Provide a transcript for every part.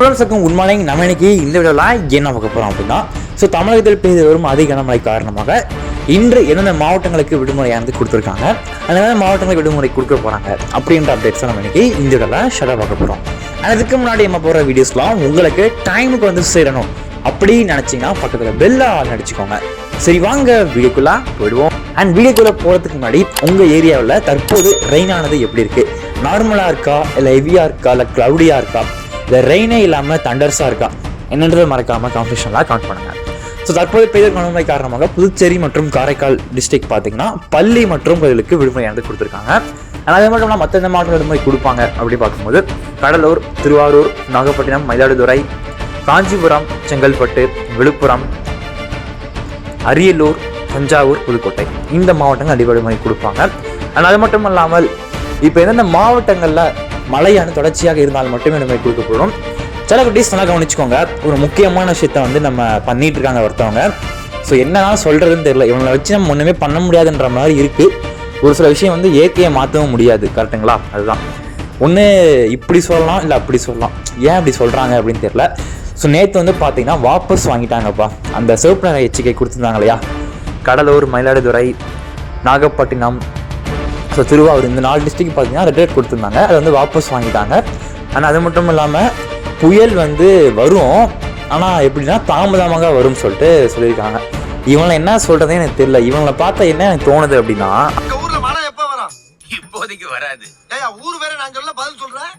ஃப்ரெண்ட்ஸுக்கும் உண்மையிலே நம்ம இன்னைக்கு இந்த வீடியோவில் என்ன பார்க்க போகிறோம் அப்படின்னா ஸோ தமிழகத்தில் பெய்து வரும் அதிக கனமழை காரணமாக இன்று எந்தெந்த மாவட்டங்களுக்கு விடுமுறையானது கொடுத்துருக்காங்க அந்தந்த மாவட்டங்களுக்கு விடுமுறை கொடுக்க போகிறாங்க அப்படின்ற அப்டேட்ஸ் நம்ம இன்னைக்கு இந்த வீடியோவில் ஷடாக பார்க்க போகிறோம் அதுக்கு முன்னாடி நம்ம போகிற வீடியோஸ்லாம் உங்களுக்கு டைமுக்கு வந்து சேரணும் அப்படி நினச்சிங்கன்னா பக்கத்தில் பெல்லாக நடிச்சுக்கோங்க சரி வாங்க வீடியோக்குள்ளே போயிடுவோம். அண்ட் வீடியோக்குள்ளே போகிறதுக்கு முன்னாடி உங்கள் ஏரியாவில் தற்போது ரெயின் ஆனது எப்படி இருக்குது நார்மலாக இருக்கா? இல்லை ஹெவியாக இருக்கா? இல்லை க்ளவுடியாக இருக்கா? இந்த ரெயினே இல்லாமல் தண்டர்ஸாக இருக்கா? என்னன்றதை மறக்காமல் காம்படிஷன்லாம் கவுண்ட் பண்ணுங்கள் ஸோ தற்போது பெய்த கனமழை காரணமாக புதுச்சேரி மற்றும் காரைக்கால் டிஸ்ட்ரிக்ட் பார்த்தீங்கன்னா பள்ளி மற்றும் கோயிலுக்கு வந்து கொடுத்துருக்காங்க. ஆனால் அதே மட்டும் இல்லாமல் மற்ற எந்த மாவட்டம் விடுமுறை கொடுப்பாங்க அப்படி பார்க்கும்போது கடலூர் திருவாரூர் நாகப்பட்டினம் மயிலாடுதுறை காஞ்சிபுரம் செங்கல்பட்டு விழுப்புரம் அரியலூர் தஞ்சாவூர் புதுக்கோட்டை இந்த மாவட்டங்கள் அடி கொடுப்பாங்க. ஆனால் அது மட்டும் இல்லாமல் இப்போ எந்தெந்த மாவட்டங்களில் மழையானது தொடர்ச்சியாக இருந்தால் மட்டுமே விடுமுறை கொடுக்கப்படும் சில குட்டீஸ் நல்லா கவனிச்சுக்கோங்க. ஒரு முக்கியமான விஷயத்த வந்து நம்ம பண்ணிட்டு இருக்காங்க ஒருத்தவங்க. ஸோ என்னதான் சொல்றதுன்னு தெரியல. இவங்களை வச்சு நம்ம ஒன்றுமே பண்ண முடியாதுன்ற மாதிரி இருக்கு. ஒரு சில விஷயம் வந்து இயற்கையை மாற்றவும் முடியாது. கரெக்டுங்களா அதுதான். ஒன்று இப்படி சொல்லலாம் இல்லை அப்படி சொல்லலாம். ஏன் அப்படி சொல்கிறாங்க அப்படின்னு தெரில ஸோ நேற்று வந்து பார்த்தீங்கன்னா வாபஸ் வாங்கிட்டாங்கப்பா. அந்த சிவப்பு நிற எச்சரிக்கை கொடுத்துருந்தாங்க இல்லையா? கடலூர் மயிலாடுதுறை நாகப்பட்டினம் ஸோ திருவாரூர் இந்த நாலு டிஸ்ட்ரிக்ட் பார்த்தீங்கன்னா ரெட் ரேட் கொடுத்துருந்தாங்க. அதை வந்து வாபஸ் வாங்கிட்டாங்க. ஆனால் அது மட்டும் இல்லாமல் புயல் வந்து வரும். ஆனால் எப்படின்னா தாமதமாக வரும்னு சொல்லிட்டு சொல்லியிருக்காங்க. இவங்களை என்ன சொல்கிறதே எனக்கு தெரியல. இவங்களை பார்த்தா என்ன எனக்கு தோணுது அப்படின்னா இந்த ஊர்ல மழை எப்ப வரும்? இப்போதைக்கு வராது. ஏயா ஊர் வேற நான் சொல்ல பதில் சொல்றேன்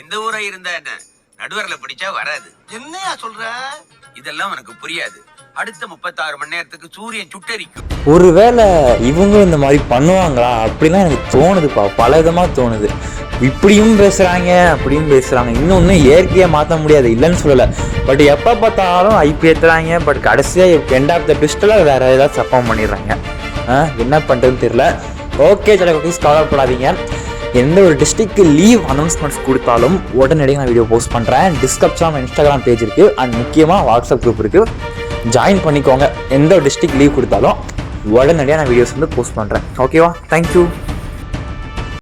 எந்த ஊரா இருந்தா என்ன? நடுவரில் பிடிச்சா வராது. என்னையா சொல்ற? இதெல்லாம் உனக்கு புரியாது. அடுத்த முப்பத்தாறு மணி நேரத்துக்கு சூரியன் சுட்டரிக்கும். ஒருவேளை இவங்க இந்த மாதிரி பண்ணுவாங்களா? அப்படிலாம் எனக்கு தோணுதுப்பா. பல விதமாக தோணுது. இப்படியும் பேசுகிறாங்க அப்படியும் பேசுகிறாங்க இன்னொன்று இயற்கையை மாற்ற முடியாது இல்லைன்னு சொல்லலை. பட் எப்போ பார்த்தாலும் ஐபி ஏற்றுறாங்க பட் கடைசியாக எண்ட் ஆஃப் த பெஸ்ட்டில் வேறு ஏதாவது சப்பம் பண்ணிடுறாங்க. என்ன பண்ணுறதுன்னு தெரியல. ஓகே சில குட்டீஸ் கவலைப்படாதீங்க. எந்த ஒரு டிஸ்ட்ரிக்ட் லீவ் அனௌன்ஸ்மெண்ட்ஸ் கொடுத்தாலும் உடனடியாக நான் வீடியோ போஸ்ட் பண்ணுறேன் டிஸ்கப்ஷன் இன்ஸ்டாகிராம் பேஜ் இருக்குது அண்ட் முக்கியமாக வாட்ஸ்அப் குரூப் இருக்குது ஜாயின் பண்ணிக்கோங்க. எந்த டிஸ்ட்ரிக் டிஸ்ட்ரிக்ட் லீவ் கொடுத்தாலும் உடனடியாக நான் வீடியோஸ் வந்து போஸ்ட் பண்ணுறேன் ஓகேவா தேங்க்யூ